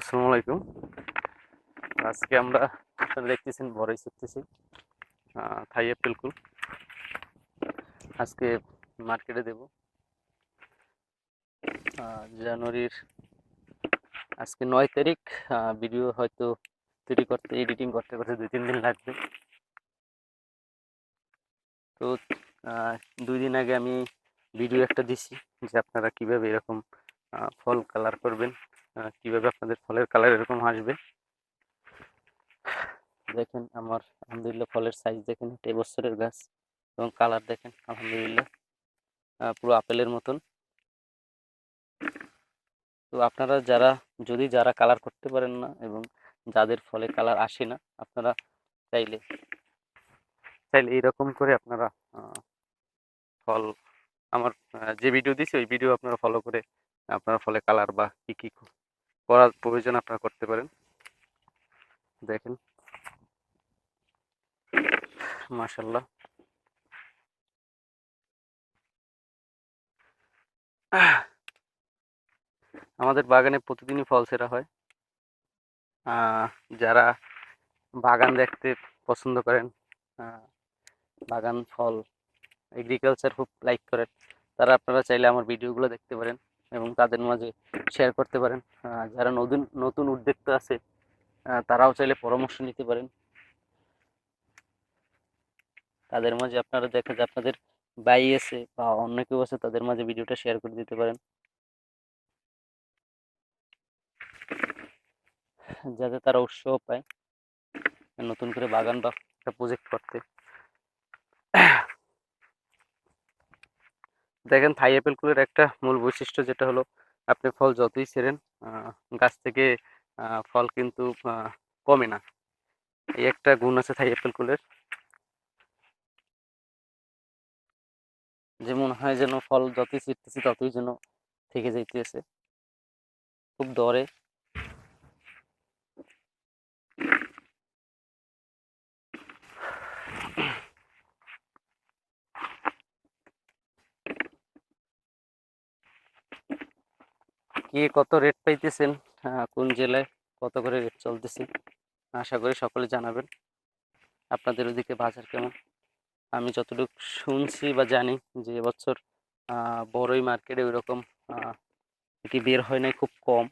আসসালামু আলাইকুম। আজকে আমরা আপনারা দেখতেছেন বড়ই শিখতেছি থাই অ্যাপেল কুল। আজকে মার্কেটে দেব। জানুয়ারির আজকে নয় তারিখ ভিডিও হয়তো তৈরি করতে এডিটিং করতে করতে দুই, তিন দিন লাগবে। তো দুই দিন আগে আমি ভিডিও একটা দিছি, যে আপনারা কীভাবে এরকম ফল কালার করবেন। কীভাবে আপনাদের ফলের কালার এরকম আসবে? দেখেন আমার, আলহামদুলিল্লাহ ফলের সাইজ দেখেন, এটা এবছরের গাছ এবং কালার দেখেন, আলহামদুলিল্লাহ। পুরো আপেলের মতন। তো আপনারা যারা, যদি যারা কালার করতে পারেন না এবং যাদের ফলে কালার আসে না, আপনারা চাইলে চাইলে এইরকম করে আপনারা ফল, আমার যে ভিডিও দিছি, ওই ভিডিও আপনারা ফলো করে আপনারা ফলে কালার বা কী কি করার প্রয়োজন আপনারা করতে পারেন। দেখেন। মাশাল্লাহ আমাদের বাগানে প্রতিদিনই ফল সেরা হয়। যারা বাগান দেখতে পছন্দ করেন বাগান, ফল এগ্রিকালচার খুব লাইক করেন, তারা আপনারা চাইলে আমার ভিডিওগুলো দেখতে পারেন। এবং তাদের মাঝে শেয়ার করতে পারেন। যারা নতুন নতুন উদ্যোক্তা আছে তারাও চাইলে পরামর্শ নিতে পারেন। তাদের মাঝে আপনারা দেখা যায় আপনাদের বাই আছে বা অন্য কেউ আছে, তাদের মাঝে ভিডিওটা শেয়ার করে দিতে পারেন। যাতে তারা উৎসাহ পায় নতুন করে বাগান বা একটা প্রজেক্ট করতে। দেখেন থাই অ্যাপেল কুলের একটা মূল বৈশিষ্ট্য যেটা হলো, আপনি ফল যতই ছেড়েন গাছ থেকে ফল কিন্তু কমে না। এই একটা গুণ আছে থাই অ্যাপেল কুলের যে মনে হয় যেন ফল যতই ছিটতেছি ততই যেন থেকে যাইতেছে। খুব দরে। কে কত রেট পাইতেছেন? কোন জেলায় কত করে রেট চলতেছে? আশা করি সকলে জানাবেন। আপনাদের ওদিকে বাজার কেমন? আমি যতটুকু শুনছি বা জানি যে এবছর বড়ই মার্কেটে ওইরকম কি বের হয় নাই খুব কম।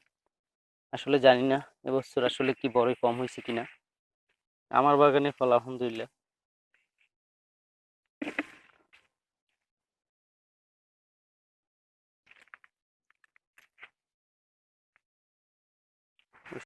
আসলে জানি না এবছর আসলে কি বড়ই কম হয়েছে কিনা। আমার বাগানে ফল আলহামদুলিল্লাহ।